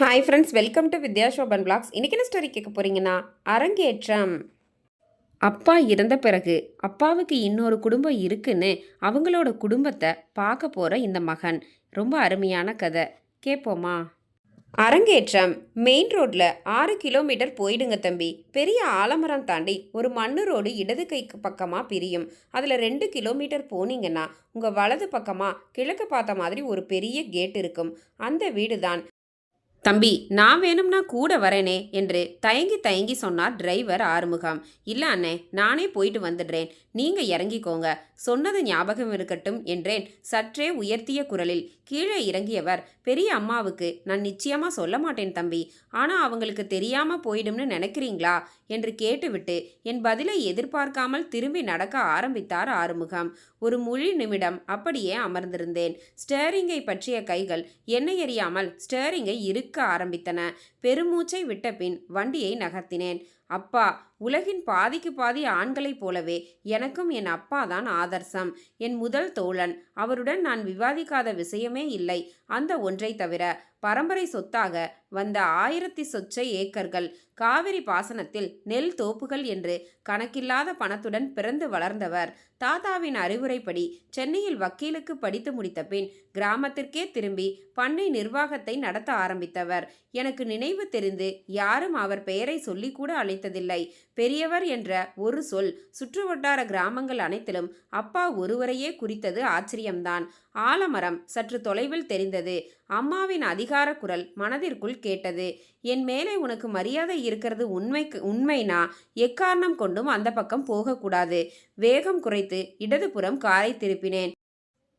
Hi friends welcome to Vidya Shobhan blogs இன்றைக்கி என்ன story கேட்க போகிறீங்கன்னா அரங்கேற்றம். அப்பா இறந்த பிறகு அப்பாவுக்கு இன்னொரு குடும்பம் இருக்குன்னு அவங்களோட குடும்பத்தை பார்க்க போகிற இந்த மகன். ரொம்ப அருமையான கதை. கேட்போமா அரங்கேற்றம். மெயின் ரோட்டில் ஆறு கிலோமீட்டர் போயிடுங்க தம்பி. பெரிய ஆலமரம் தாண்டி ஒரு மண்ணு ரோடு இடது கைக்கு பக்கமாக பிரியும். அதில் ரெண்டு கிலோமீட்டர் போனீங்கன்னா உங்கள் வலது பக்கமாக கிழக்கு பார்த்த மாதிரி ஒரு பெரிய கேட் இருக்கும். அந்த வீடு தான் தம்பி நான் வேணும்னா கூட வரேனே என்று தயங்கி தயங்கி சொன்னார் டிரைவர் ஆறுமுகம். இல்லை அண்ணே நானே போயிட்டு வந்துடுறேன். நீங்கள் இறங்கிக்கோங்க. சொன்னது ஞாபகம் இருக்கட்டும் என்றேன். சற்றே உயர்த்திய குரலில் கீழே இறங்கியவர் பெரிய அம்மாவுக்கு நான் நிச்சயமாக சொல்ல மாட்டேன் தம்பி. ஆனால் அவங்களுக்கு தெரியாமல் போயிடும்னு நினைக்கிறீங்களா? என்று கேட்டுவிட்டு என் பதிலை எதிர்பார்க்காமல் திரும்பி நடக்க ஆரம்பித்தார் ஆறுமுகம். ஒரு முழு நிமிடம் அப்படியே அமர்ந்திருந்தேன். ஸ்டேரிங்கை பற்றிய கைகள் என்னை எறியாமல் ஸ்டேரிங்கை இருக்க ஆரம்பித்தன. பெருமூச்சை விட்ட பின் வண்டியை நகர்த்தினேன். அப்பா உலகின் பாதிக்கு பாதி ஆண்களைப் போலவே எனக்கும் என் அப்பா தான் ஆதர்சம். என் முதல் தோழன். அவருடன் நான் விவாதிக்காத விஷயமே இல்லை. அந்த ஒன்றை தவிர பரம்பரை சொத்தாக வந்த ஆயிரத்தி சொச்சை ஏக்கர்கள் காவிரி பாசனத்தில் நெல் தோப்புகள் என்று கணக்கில்லாத பணத்துடன் பிறந்து வளர்ந்தவர். தாத்தாவின் அறிவுரைப்படி சென்னையில் வக்கீலுக்கு படித்து முடித்த பின் கிராமத்திற்கே திரும்பி பண்ணை நிர்வாகத்தை நடத்த ஆரம்பித்தவர். எனக்கு நினைவு தெரிந்து யாரும் அவர் பெயரை சொல்லிக்கூட அழைத்ததில்லை. பெரியவர் என்ற ஒரு சொல் சுற்றுவட்டார கிராமங்கள் அனைத்திலும் அப்பா ஒருவரையே குறித்தது ஆச்சரியம்தான். ஆலமரம் சற்று தொலைவில் தெரிந்தது. அம்மாவின் அதிகார குரல் மனதிற்குள் கேட்டது. என் மேலே உனக்கு மரியாதை இருக்கிறது உண்மைக்கு உண்மைனா? எக்காரணம் கொண்டும் அந்த பக்கம் போகக்கூடாது. வேகம் குறைத்து இடதுபுறம் காரை திருப்பினேன்.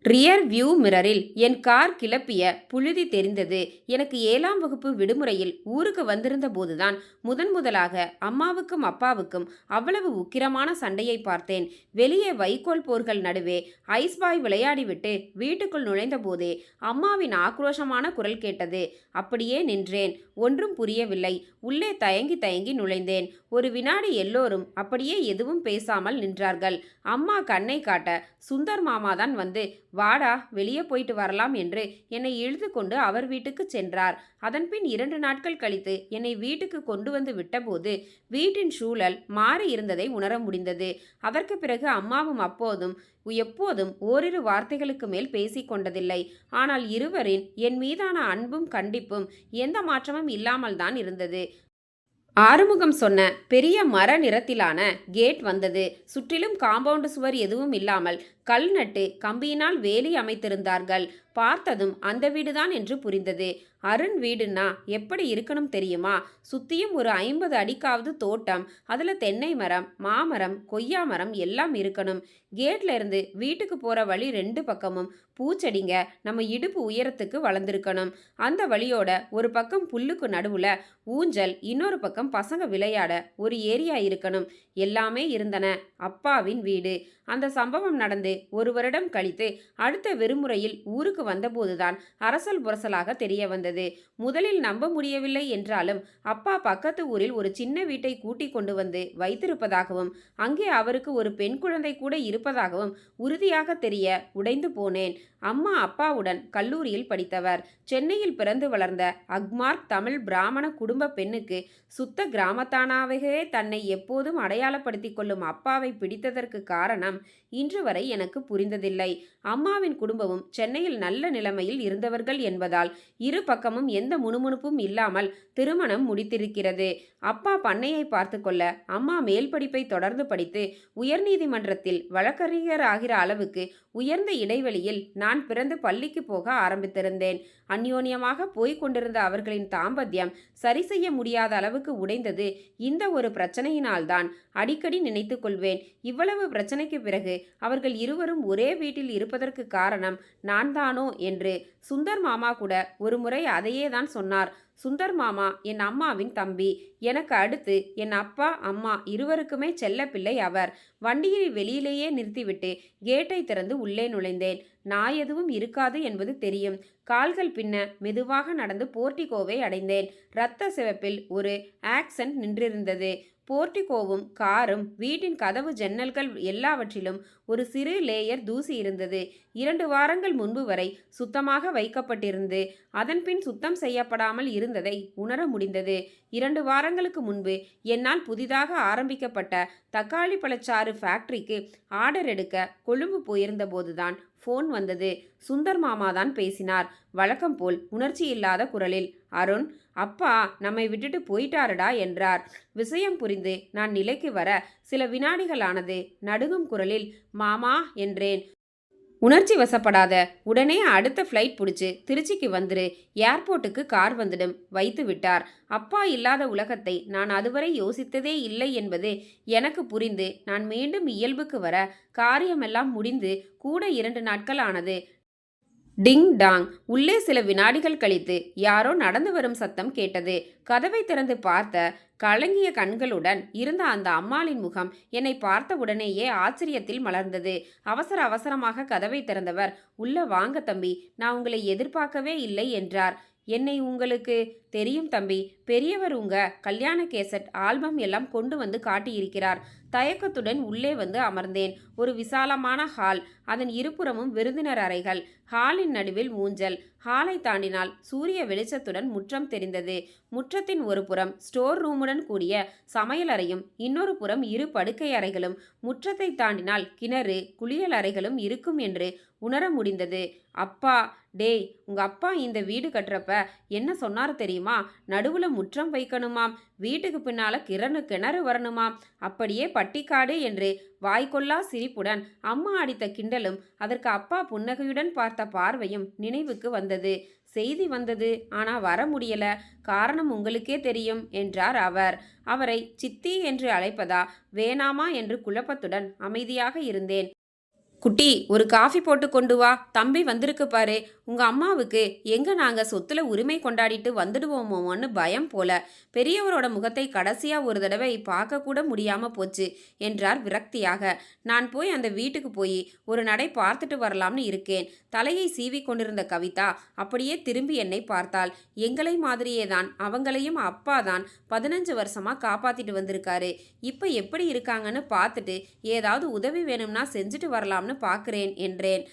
ரியர் வியூ மிரரில் என் கார் கிளப்பிய புழுதி தெரிந்தது. எனக்கு ஏழாம் வகுப்பு விடுமுறையில் ஊருக்கு வந்திருந்த போதுதான் முதன் முதலாக அம்மாவுக்கும் அப்பாவுக்கும் அவ்வளவு உக்கிரமான சண்டையை பார்த்தேன். வெளியே வைக்கோல் போர்கள் நடுவே ஐஸ் பாய் விளையாடிவிட்டு வீட்டுக்குள் நுழைந்த போதே அம்மாவின் ஆக்ரோஷமான குரல் கேட்டது. அப்படியே நின்றேன். ஒன்றும் புரியவில்லை. உள்ளே தயங்கி தயங்கி நுழைந்தேன். ஒரு வினாடி எல்லோரும் அப்படியே எதுவும் பேசாமல் நின்றார்கள். அம்மா கண்ணை காட்ட சுந்தர் மாமாதான் வந்து வாடா வெளியே போயிட்டு வரலாம் என்று என்னை இழுத்து கொண்டு அவர் வீட்டுக்கு சென்றார். அதன்பின் இரண்டு நாட்கள் கழித்து என்னை வீட்டுக்கு கொண்டு வந்து விட்டபோது வீட்டின் சூழல் மாறி இருந்ததை உணர முடிந்தது. அதற்கு பிறகு அம்மாவும் அப்போதும் எப்போதும் ஓரிரு வார்த்தைகளுக்கு மேல் பேசிக் கொண்டதில்லை. ஆனால் இருவரின் என் மீதான அன்பும் கண்டிப்பும் எந்த மாற்றமும் இல்லாமல் தான் இருந்தது. ஆறுமுகம் சொன்ன பெரிய மர நிறத்திலான கேட் வந்தது. சுற்றிலும் காம்பவுண்டு சுவர் எதுவும் இல்லாமல் கல் நட்டு கம்பியினால் வேலி அமைத்திருந்தார்கள். பார்த்ததும் அந்த வீடுதான் என்று புரிந்தது. அருண் வீடுன்னா எப்படி இருக்கணும் தெரியுமா? சுத்தியும் ஒரு ஐம்பது அடிக்காவது தோட்டம் அதில் தென்னை மரம் மாமரம் கொய்யா மரம் எல்லாம் இருக்கணும். கேட்ல இருந்து வீட்டுக்கு போகிற வழி ரெண்டு பக்கமும். பூச்செடிங்க நம்ம இடுப்பு உயரத்துக்கு வளர்ந்துருக்கணும். அந்த வழியோட ஒரு பக்கம் புல்லுக்கு நடுவில் ஊஞ்சல் இன்னொரு பக்கம் பசங்க விளையாட ஒரு ஏரியா இருக்கணும். எல்லாமே இருந்தன. அப்பாவின் வீடு. அந்த சம்பவம் நடந்து ஒரு வருடம் கழித்து அடுத்த வெறுமுறையில் ஊருக்கு வந்தபோதுதான் அரசல் புரசலாக தெரிய வந்தது. முதலில் நம்ப முடியவில்லை என்றாலும் அப்பா பக்கத்து ஊரில் ஒரு சின்ன வீட்டை கூட்டிக் கொண்டு வந்து வைத்திருப்பதாகவும் அங்கே அவருக்கு ஒரு பெண் குழந்தை கூட இருப்பதாகவும் உறுதியாக தெரிய உடைந்து போனேன். அம்மா அப்பாவுடன் கல்லூரியில் படித்தவர். சென்னையில் பிறந்து வளர்ந்த அக்மார்க் தமிழ் பிராமண குடும்ப பெண்ணுக்கு சுத்த கிராமத்தானாகவே தன்னை எப்போதும் அடையாளப்படுத்திக் கொள்ளும் அப்பாவை பிடித்ததற்கு காரணம் இன்று வரை எனக்கு புரிந்ததில்லை. அம்மாவின் குடும்பமும் சென்னையில் நல்ல நிலைமையில் இருந்தவர்கள் என்பதால் இரு பக்கமும் எந்த முணுமுணுப்பும் இல்லாமல் திருமணம் முடித்திருக்கிறது. அப்பா பண்ணையை பார்த்து கொள்ள அம்மா மேல் படிப்பை தொடர்ந்து படித்து உயர்நீதிமன்றத்தில் வழக்கறிஞர் ஆகிற அளவுக்கு உயர்ந்த இடைவெளியில் நான் பிறந்து பள்ளிக்கு போக ஆரம்பித்திருந்தேன். அந்யோன்யமாக போய்க் கொண்டிருந்த அவர்களின் தாம்பத்தியம் சரி செய்ய முடியாத அளவுக்கு உடைந்தது. இந்த ஒரு பிரச்சனையினால்தான் அடிக்கடி நினைத்து கொள்வேன். இவ்வளவு பிரச்சனைக்கு பிறகு அவர்கள் இருவரும் ஒரே வீட்டில் இருப்பதற்கு காரணம் நான் தானோ என்று சுந்தர் மாமா கூட ஒரு முறை அதையே தான் சொன்னார். சுந்தர் மாமா என் அம்மாவின் தம்பி எனக்கு அடுத்து என் அப்பா அம்மா இருவருக்குமே செல்ல பிள்ளை அவர். வண்டியை வெளியிலேயே நிறுத்திவிட்டு கேட்டை திறந்து உள்ளே நுழைந்தேன். நாய் எதுவும் இருக்காது என்பது தெரியும். கால்கள் பின்ன மெதுவாக நடந்து போர்ட்டிகோவை அடைந்தேன். இரத்த சிவப்பில் ஒரு ஆக்சன்ட் நின்றிருந்தது. போர்டிகோவும் காரும் வீட்டின் கதவு ஜன்னல்கள் எல்லாவற்றிலும் ஒரு சிறு லேயர் தூசி இருந்தது. இரண்டு வாரங்கள் முன்பு வரை சுத்தமாக வைக்கப்பட்டிருந்து அதன்பின் சுத்தம் செய்யப்படாமல் இருந்ததை உணர முடிந்தது. இரண்டு வாரங்களுக்கு முன்பு என்னால் புதிதாக ஆரம்பிக்கப்பட்ட தக்காளி பழச்சாறு ஃபேக்டரிக்கு ஆர்டர் எடுக்க கொழும்பு போயிருந்த போதுதான் ஃபோன் வந்தது. சுந்தர் மாமா தான் பேசினார். வழக்கம் போல் உணர்ச்சி இல்லாத குரலில் அருண் அப்பா நம்மை விட்டுட்டு போயிட்டாருடா என்றார். விஷயம் புரிந்து நான் நிலைக்கு வர சில வினாடிகளானது நடுங்கும் குரலில் மாமா என்றேன். உணர்ச்சி வசப்படாத உடனே அடுத்த ஃப்ளைட் பிடிச்சி திருச்சிக்கு வந்துரு. ஏர்போர்ட்டுக்கு கார் வந்துடும் வைத்து விட்டார். அப்பா இல்லாத உலகத்தை நான் அதுவரை யோசித்ததே இல்லை என்பது எனக்கு புரிந்து நான் மீண்டும் இயல்புக்கு வர காரியமெல்லாம் முடிந்து கூட இரண்டு நாட்கள் ஆனது டிங் டாங். உள்ளே சில வினாடிகள் கழித்து யாரோ நடந்து வரும் சத்தம் கேட்டது. கதவை திறந்து பார்த்த கலங்கிய கண்களுடன் இருந்த அந்த அம்மாளின் முகம் என்னை பார்த்த உடனேயே ஆச்சரியத்தில் மலர்ந்தது. அவசர அவசரமாக கதவை திறந்தவர் உள்ள வாங்க தம்பி நான் உங்களை எதிர்பார்க்கவே இல்லை என்றார். என்னை உங்களுக்கு தெரியும் தம்பி பெரியவர் உங்க கல்யாண கேசட் ஆல்பம் எல்லாம் கொண்டு வந்து காட்டியிருக்கிறார். தயக்கத்துடன் உள்ளே வந்து அமர்ந்தேன். ஒரு விசாலமான ஹால் அதன் இருபுறமும் விருந்தினர் அறைகள் ஹாலின் நடுவில் ஊஞ்சல். ஹாலை தாண்டினால் சூரிய வெளிச்சத்துடன் முற்றம் தெரிந்தது. முற்றத்தின் ஒரு புறம் ஸ்டோர் ரூமுடன் கூடிய சமையலறையும் இன்னொரு புறம் இரு படுக்கை அறைகளும். முற்றத்தை தாண்டினால் கிணறு குளியல் அறைகளும் இருக்கும் என்று உணர முடிந்தது. அப்பா டேய் உங்க அப்பா இந்த வீடு கட்டுறப்ப என்ன சொன்னார் தெரியுமா? நடுவுல முற்றம் வைக்கணுமாம் வீட்டுக்கு பின்னால கிணறு கிணறு வரணுமாம். அப்படியே பட்டிக்காடு என்று வாய்க்கொல்லா சிரிப்புடன் அம்மா அடித்த கிண்டலும் அதற்கு அப்பா புன்னகையுடன் பார்த்த பார்வையும் நினைவுக்கு வந்தது. செய்தி வந்தது. ஆனா வர முடியல. காரணம் உங்களுக்கே தெரியும் என்றார் அவர். அவரை சித்தி என்று அழைப்பதா? வேணாமா என்று குழப்பத்துடன் அமைதியாக இருந்தேன். குட்டி ஒரு காஃபி போட்டு கொண்டு வா. தம்பி வந்திருக்கு பாரு. உங்கள் அம்மாவுக்கு எங்கே நாங்கள் சொத்தில் உரிமை கொண்டாடிட்டு வந்துடுவோமோன்னு பயம் போல. பெரியவரோட முகத்தை கடைசியாக ஒரு தடவை பார்க்கக்கூட முடியாமல் போச்சு என்றார் விரக்தியாக. நான் போய் அந்த வீட்டுக்கு போய் ஒரு நடை பார்த்துட்டு வரலாம்னு இருக்கேன். தலையை சீவி கொண்டிருந்த கவிதா அப்படியே திரும்பி என்னை பார்த்தாள். எங்களை மாதிரியே தான் அவங்களையும் அப்பா தான் பதினஞ்சு வருஷமாக காப்பாற்றிட்டு வந்திருக்காரு. இப்போ எப்படி இருக்காங்கன்னு பார்த்துட்டு ஏதாவது உதவி வேணும்னா செஞ்சுட்டு வரலாம்னு பார்க்குறேன் என்றேன்.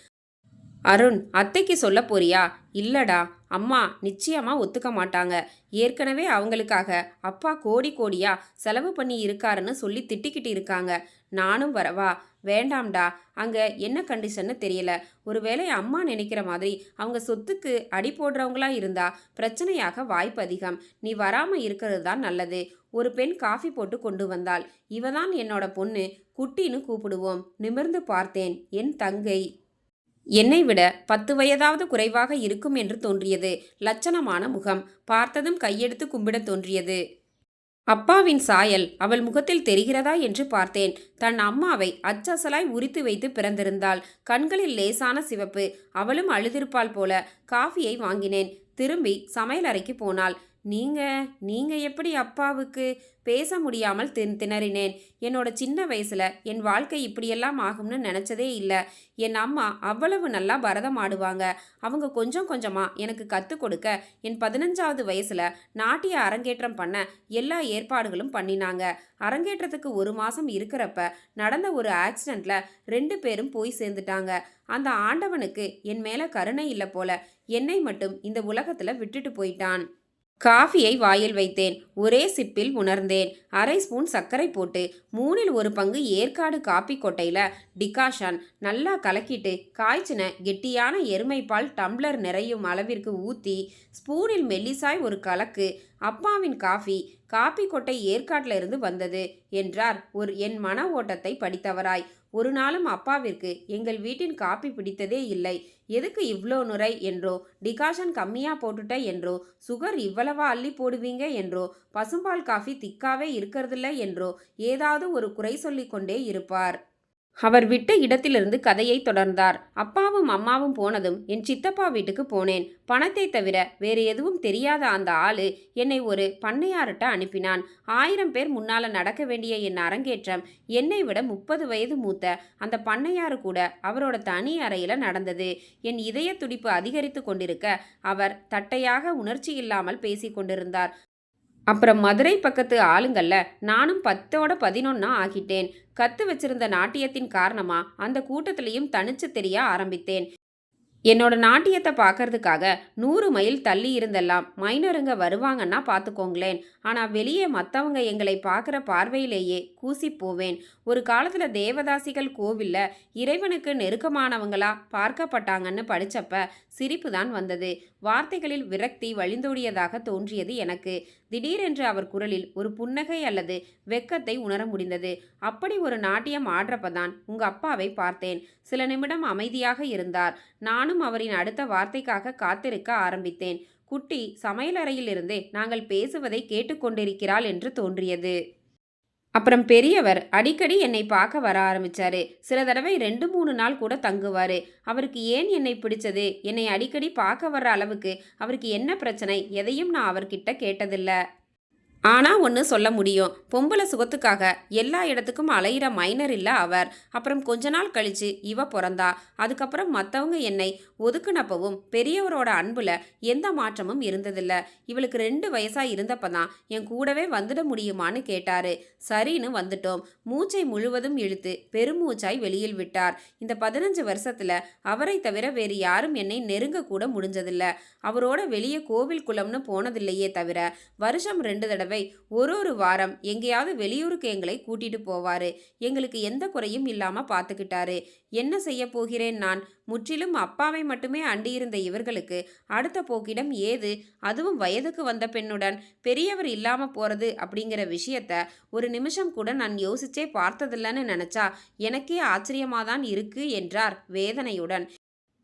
அருண் அத்தைக்கு சொல்ல போறியா? இல்லடா. அம்மா நிச்சயமா ஒத்துக்க மாட்டாங்க. ஏற்கனவே அவங்களுக்காக அப்பா கோடி கோடியா செலவு பண்ணி இருக்காருன்னு சொல்லி திட்டிக்கிட்டு இருக்காங்க. நானும் வரவா? வேண்டாம்டா. அங்க என்ன கண்டிஷன்னு தெரியல. ஒருவேளை அம்மா நினைக்கிற மாதிரி அவங்க சொத்துக்கு அடி போடுறவங்களா இருந்தா பிரச்சனையாக வாய்ப்பு அதிகம். நீ வராம இருக்கிறது தான் நல்லது. ஒரு பெண் காஃபி போட்டு கொண்டு வந்தாள். இவதான் என்னோட பொண்ணு. குட்டின்னு கூப்பிடுவோம். நிமிர்ந்து பார்த்தேன். என் தங்கை. என்னை விட பத்து வயதாவது குறைவாக இருக்கும் என்று தோன்றியது. லட்சணமான முகம். பார்த்ததும் கையெடுத்து கும்பிடத் தோன்றியது. அப்பாவின் சாயல் அவள் முகத்தில் தெரிகிறதா என்று பார்த்தேன். தன் அம்மாவை அச்சசலாய் உரித்து வைத்து பிறந்திருந்தாள். கண்களில் லேசான சிவப்பு. அவளும் அழுதிருப்பாள் போல காஃபியை வாங்கினேன். திரும்பி சமையலறைக்கு போனாள். நீங்க நீங்க எப்படி அப்பாவுக்கு பேச முடியாமல் தின் திணறினேன்? என்னோட சின்ன வயசுல என் வாழ்க்கை இப்படியெல்லாம் ஆகும்னு நினைச்சதே இல்லை. என் அம்மா அவ்வளவு நல்லா பரதம் ஆடுவாங்க. அவங்க கொஞ்சம் கொஞ்சமா எனக்கு கற்றுக் கொடுக்க என் பதினஞ்சாவது வயசுல நாட்டிய அரங்கேற்றம் பண்ண எல்லா ஏற்பாடுகளும் பண்ணினாங்க. அரங்கேற்றத்துக்கு ஒரு மாசம் இருக்கிறப்ப நடந்த ஒரு ஆக்சிடெண்ட்டில் ரெண்டு பேரும் போய் சேர்ந்துட்டாங்க. அந்த ஆண்டவனுக்கு என் மேல கருணை இல்லை போல. என்னை மட்டும் இந்த உலகத்துல விட்டுட்டு போயிட்டான். காஃபியை வாயில் வைத்தேன். ஒரே சிப்பில் உணர்ந்தேன். அரை ஸ்பூன் சர்க்கரை போட்டு மூணில் ஒரு பங்கு ஏற்காடு காப்பி கொட்டையில் டிகாஷான் நல்லா கலக்கிட்டு காய்ச்சின கெட்டியான எருமைப்பால் டம்ளர் நிறையும் அளவிற்கு ஊற்றி ஸ்பூனில் மெல்லிசாய் ஒரு கலக்கு அப்பாவின் காஃபி காப்பி கொட்டை ஏற்காட்டில் இருந்து வந்தது என்றார். ஒரு என் மன ஓட்டத்தை படித்தவராய். ஒரு நாளும் அப்பாவிற்கு எங்கள் வீட்டின் காப்பி பிடித்ததே இல்லை. எதுக்கு இவ்வளோ நுரை என்றோ டிகாஷன் கம்மியாக போட்டுட்ட என்றோ சுகர் இவ்வளவா அள்ளி போடுவீங்க என்றோ பசும்பால் காஃபி திக்காவே இருக்கிறதில்ல என்றோ ஏதாவது ஒரு குறை சொல்லிக்கொண்டே இருப்பார். அவர் விட்ட இடத்திலிருந்து கதையை தொடர்ந்தார். அப்பாவும் அம்மாவும் போனதும் என் சித்தப்பா வீட்டுக்கு போனேன். பணத்தை தவிர வேறு எதுவும் தெரியாத அந்த ஆளு என்னை ஒரு பண்ணையார்கிட்ட அனுப்பினான். ஆயிரம் பேர் முன்னால் நடக்க வேண்டிய என் அரங்கேற்றம் என்னை விட முப்பது வயது மூத்த அந்த பண்ணையாரு கூட அவரோட தனி அறையில் நடந்தது. என் இதய துடிப்பு அதிகரித்து கொண்டிருக்க அவர் தட்டையாக உணர்ச்சி இல்லாமல் பேசிக் கொண்டிருந்தார். அப்புறம் மதுரை பக்கத்து ஆளுங்கள்ல நானும் பத்தோட பதினொன்னா ஆகிட்டேன். கத்து வச்சிருந்த நாட்டியத்தின் காரணமா அந்த கூட்டத்திலையும் தனிச்சு தெரிய ஆரம்பித்தேன். என்னோட நாட்டியத்தை பார்க்கறதுக்காக நூறு மைல் தள்ளி இருந்தெல்லாம் மைனருங்க வருவாங்கன்னா பார்த்துக்கோங்களேன். ஆனால் வெளியே மற்றவங்க எங்களை பார்க்குற பார்வையிலேயே கூசி போவேன். ஒரு காலத்தில் தேவதாசிகள் கோவிலில் இறைவனுக்கு நெருக்கமானவங்களா பார்க்கப்பட்டாங்கன்னு படித்தப்ப சிரிப்பு தான் வந்தது. வார்த்தைகளில் விரக்தி வழிந்தோடியதாக தோன்றியது எனக்கு. திடீரென்று அவர் குரலில் ஒரு புன்னகை அல்லது வெக்கத்தை உணர முடிந்தது. அப்படி ஒரு நாட்டியம் ஆடுறப்பதான் உங்க அப்பாவை பார்த்தேன். சில நிமிடம் அமைதியாக இருந்தார். நானும் அவரின் அடுத்த வார்த்தைக்காக காத்திருக்க ஆரம்பித்தேன். குட்டி சமையலறையிலிருந்தே நாங்கள் பேசுவதை கேட்டுக்கொண்டிருக்கிறாள் என்று தோன்றியது. அப்புறம் பெரியவர் அடிக்கடி என்னை பார்க்க வர ஆரம்பித்தார் சில தடவை ரெண்டு மூணு நாள் கூட தங்குவார். அவருக்கு ஏன் என்னை பிடிச்சது? என்னை அடிக்கடி பார்க்க வர்ற அளவுக்கு அவருக்கு என்ன பிரச்சனை? எதையும் நான் அவர்கிட்ட கேட்டதில்லை. ஆனால் ஒன்று சொல்ல முடியும். பொம்பளை சுகத்துக்காக எல்லா இடத்துக்கும் அலையிற மைனர் இல்லை அவர். அப்புறம் கொஞ்ச நாள் கழித்து இவ பிறந்தா. அதுக்கப்புறம் மற்றவங்க என்னை ஒதுக்குனப்பவும் பெரியவரோட அன்பில் எந்த மாற்றமும் இருந்ததில்ல. இவளுக்கு ரெண்டு வயசாக இருந்தப்ப தான் என் கூடவே வந்துட முடியுமான்னு கேட்டார். சரின்னு வந்துட்டோம். மூச்சை முழுவதும் இழுத்து பெருமூச்சாய் வெளியில் விட்டார். இந்த பதினஞ்சு வருஷத்தில் அவரை தவிர வேறு யாரும் என்னை நெருங்க கூட முடிஞ்சதில்ல. அவரோட வெளியே கோவில் குளம்னு போனதில்லையே தவிர வருஷம் ரெண்டு தடவை ஒரு ஒரு வாரம் எங்கேயாவது வெளியூருக்கு எங்களை கூட்டிட்டு போவாரு. எங்களுக்கு எந்த குறையும் இல்லாம பார்த்துக்கிட்டாரு என்ன செய்ய போகிறேன் நான்? முற்றிலும் அப்பாவை மட்டுமே அண்டியிருந்த இவர்களுக்கு அடுத்த போக்கிடம் ஏது? அதுவும் வயதுக்கு வந்த பெண்ணுடன் பெரியவர் இல்லாம போறது அப்படிங்கிற விஷயத்த ஒரு நிமிஷம் கூட நான் யோசிச்சே பார்த்ததில்லன்னு நினைச்சா எனக்கே ஆச்சரியமாதான் இருக்கு என்றார் வேதனையுடன்.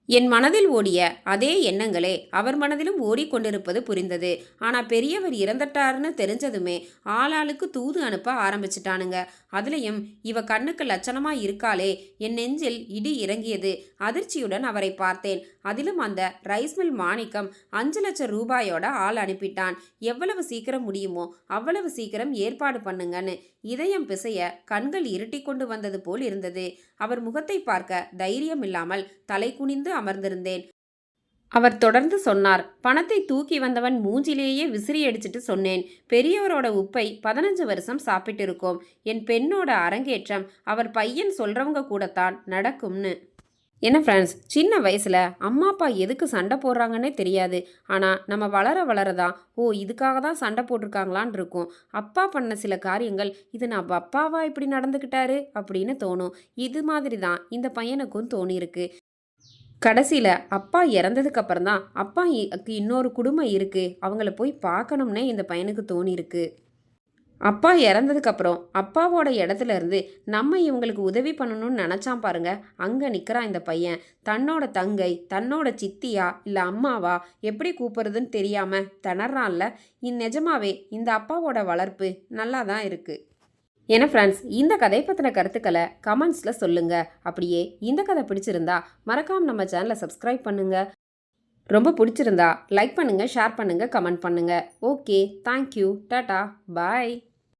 என் மனதில் ஓடிய அதே எண்ணங்களே அவர் மனதிலும் ஓடிக்கொண்டிருப்பது புரிந்தது. ஆனால் பெரியவர் இறந்துட்டாருன்னு தெரிஞ்சதுமே ஆளாளுக்கு தூது அனுப்ப ஆரம்பிச்சிட்டானுங்க. அதுலேயும் இவ கண்ணுக்கு லட்சணமாக இருக்காளே. என் நெஞ்சில் இடி இறங்கியது. அதிர்ச்சியுடன் அவரை பார்த்தேன். அதிலும் அந்த ரைஸ் மில் மாணிக்கம் அஞ்சு லட்சம் ரூபாயோட ஆள் அனுப்பிட்டான். எவ்வளவு சீக்கிரம் முடியுமோ அவ்வளவு சீக்கிரம் ஏற்பாடு பண்ணுங்கன்னு இதயம் பிசைய கண்கள் இருட்டி கொண்டு வந்தது போல் இருந்தது. அவர் முகத்தை பார்க்க தைரியம் இல்லாமல் தலை குனிந்து அமர்ந்திருந்தேன். அவர் தொடர்ந்து சொன்னார் பணத்தை தூக்கி வந்தவன் மூஞ்சிலேயே விசிறி அடிச்சிட்டு சொன்னேன். பெரியவரோட உப்பை பதினஞ்சு வருஷம் சாப்பிட்டு இருக்கோம் என் பெண்ணோட அரங்கேற்றம் அவர் பையன் சொல்றவங்க கூடத்தான் நடக்கும்னு. என்ன ஃப்ரெண்ட்ஸ் சின்ன வயசில் அம்மா அப்பா எதுக்கு சண்டை போடுறாங்கன்னே தெரியாது. ஆனால் நம்ம வளர வளர தான் ஓ இதுக்காக தான் சண்டை போட்டிருக்காங்களான் இருக்கும். அப்பா பண்ண சில காரியங்கள் இது நான் அப்பாவா இப்படி நடந்துக்கிட்டாரு? அப்படின்னு தோணும். இது மாதிரி தான் இந்த பையனுக்கும் தோணியிருக்கு. கடைசியில் அப்பா இறந்ததுக்கப்புறம் தான் அப்பா இன்னொரு குடும்பம் இருக்குது அவங்கள போய் பார்க்கணும்னே இந்த பையனுக்கு தோணியிருக்கு. அப்பா இறந்ததுக்கப்புறம் அப்பாவோட இடத்துல இருந்து நம்ம இவங்களுக்கு உதவி பண்ணணும்னு நினச்சான் பாருங்க. அங்கே நிற்கிறான் இந்த பையன். தன்னோட தங்கை தன்னோட சித்தியா இல்லை அம்மாவா? எப்படி கூப்பிட்றதுன்னு தெரியாமல் திணறான்ல. இந் நிஜமாவே இந்த அப்பாவோட வளர்ப்பு நல்லா தான் இருக்குது ஏன்னா ஃப்ரெண்ட்ஸ் இந்த கதை பற்றின கருத்துக்களை கமெண்ட்ஸில் சொல்லுங்கள் அப்படியே இந்த கதை பிடிச்சிருந்தா மறக்காமல் நம்ம சேனலை சப்ஸ்கிரைப் பண்ணுங்கள் ரொம்ப பிடிச்சிருந்தா லைக் பண்ணுங்கள் ஷேர் பண்ணுங்கள் கமெண்ட் பண்ணுங்கள் ஓகே தேங்க்யூ டாட்டா பாய்